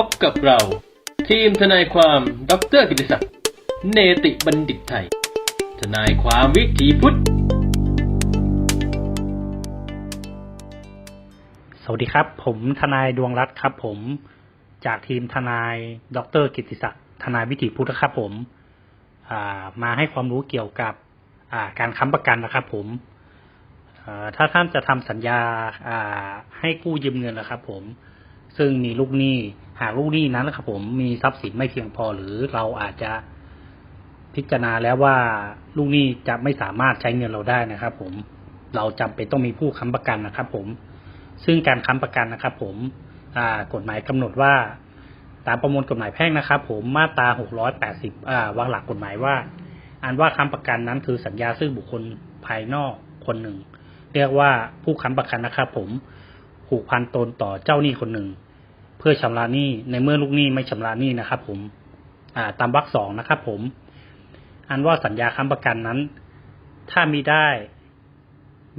พบกับเรา ทีมทนายความดรกิติศักดิ์เนติบัณฑิตไทย ทนายความวิถีพุทธ สวัสดีครับ ผมทนายดวงรัตน์ครับ ผมจากทีมทนายดรกิติศักดิ์ทนายวิถีพุทธครับผมมาให้ความรู้เกี่ยวกับาการค้ำประกันนะครับ ผมถ้าท่านจะทำสัญญาาให้กู้ยืมเงินนะครับ ผม ซึ่งมีลูกหนี้หากลูกหนี้นั้นนะครับผมมีทรัพย์สินไม่เพียงพอหรือเราอาจจะพิจารณาแล้วว่าลูกหนี้จะไม่สามารถใช้เงินเราได้นะครับ ผมเราจำเป็นต้องมีผู้ค้ำประกันนะครับ ผม ซึ่งการค้ำประกันนะครับ ผมกฎหมายกำหนดว่า ตามประมวลกฎหมายแพ่งนะครับ ผมมาตรา 680อ่าวางหลักกฎหมายว่า อันว่าค้ำประกันนั้นคือสัญญาซึ่งบุคคลภายนอกคนหนึ่ง เรียกว่าผู้ค้ำประกันนะครับ ผมผูกพันตนต่อเจ้าหนี้คนหนึ่ง เพื่อชำระหนี้ในเมื่อลูกหนี้ไม่ชำระหนี้นะครับ ผม อ่า ตามวรรคสองนะครับ ผม อันว่าสัญญาค้ำประกันนั้น ถ้ามีได้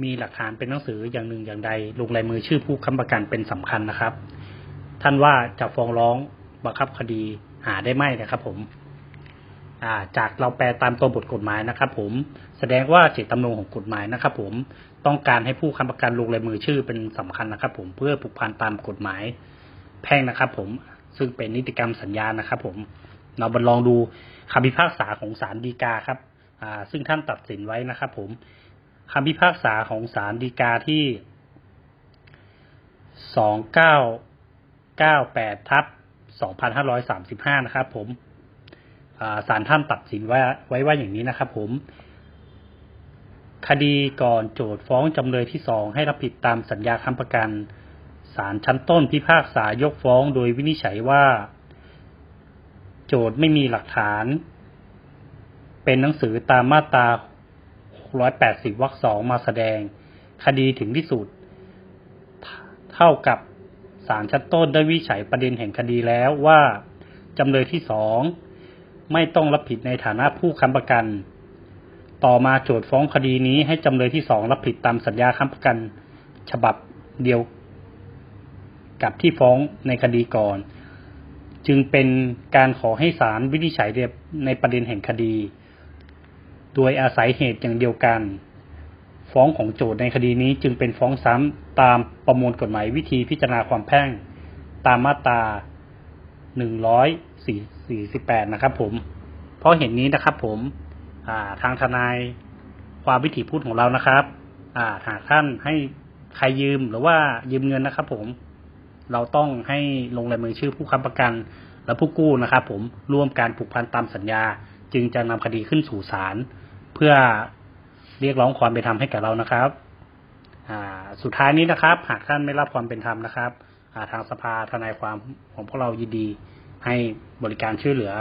มีหลักฐานเป็นหนังสืออย่างหนึ่งอย่างใดลงลายมือชื่อผู้ค้ำประกันเป็นสำคัญนะครับ ท่านว่าจะฟ้องร้องบังคับคดีหาได้ไหมนะครับ ผม อ่า จากเราแปลตามตัวบทกฎหมายนะครับ ผม แสดงว่าเจตจำนงของกฎหมายนะครับ ผมต้องการให้ผู้ค้ำประกันลงลายมือชื่อเป็นสำคัญนะครับ ผมเพื่อผูกพันตามกฎหมาย แพ่งนะครับ ผมซึ่งเป็นนิติกรรมสัญญานะครับ ผมเราบรรลองดูคำพิพากษาของศาลฎีกาครับซึ่งท่านตัดสินไว้นะครับ ผมคำพิพากษาของศาลฎีกาที่2998ทับ2535นะครับ ผมอ่าศาลท่านตัดสินไว่าไว้ว่าอย่างนี้นะครับ ผม คดีก่อนโจทย์ฟ้องจำเลยที่สองให้รับผิดตามสัญญาค้ำประกัน ศาลชั้นต้นพิพากษายกฟ้องโดยวินิจฉัยว่า โจทย์ไม่มีหลักฐาน เป็นหนังสือตามมาตรา180 วรรคสองมาแสดง คดีถึงที่สุด เท่ากับศาลชั้นต้นได้วินิจฉัยประเด็นแห่งคดีแล้วว่า จำเลยที่สองไม่ต้องรับผิดในฐานะผู้ค้ำประกัน ต่อมาโจทย์ฟ้องคดีนี้ให้จำเลยที่สองรับผิดตามสัญญาค้ำประกัน ฉบับเดียว กับที่ฟ้องในคดีก่อน จึงเป็นการขอให้ศาลวินิจฉัยในประเด็นแห่งคดี โดยอาศัยเหตุอย่างเดียวกัน ฟ้องของโจทย์ในคดีนี้จึงเป็นฟ้องซ้ำตามประมวลกฎหมายวิธีพิจารณาความแพ่ง ตามมาตรา148 นะครับผม เพราะเห็นนี้นะครับผมาทางทนายความวิถีพูดของเรานะครับ อ่าหากท่านให้ใครยืมหรือว่ายืมเงินนะครับผม เราต้องให้ลงลายมือชื่อผู้ค้ำประกัน และผู้กู้นะครับ ผมร่วมการผูกพันตามสัญญา จึงจะนำคดีขึ้นสู่ศาลเพื่อเรียกร้องความเป็นธรรมให้กับเรานะครับสุดท้ายนี้นะครับ หากท่านไม่รับความเป็นธรรมนะครับาทางสภาทนายความของพวกเรายินดี ให้บริการช่วยเหลือ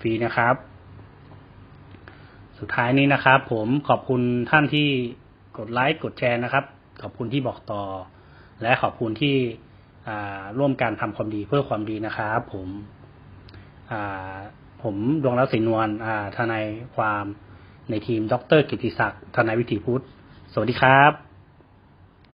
ฟรีนะครับ สุดท้ายนี้นะครับ ผมขอบคุณท่านที่กดไลค์กดแชร์นะครับ ขอบคุณที่บอกต่อ และขอบคุณที่ ร่วมการทำความดีเพื่อความดีนะครับ ผมผมดวงรัตน์ศรีนวลทนายความในทีม ดร กิติศักดิ์ทนายวิถีพุทธ สวัสดีครับ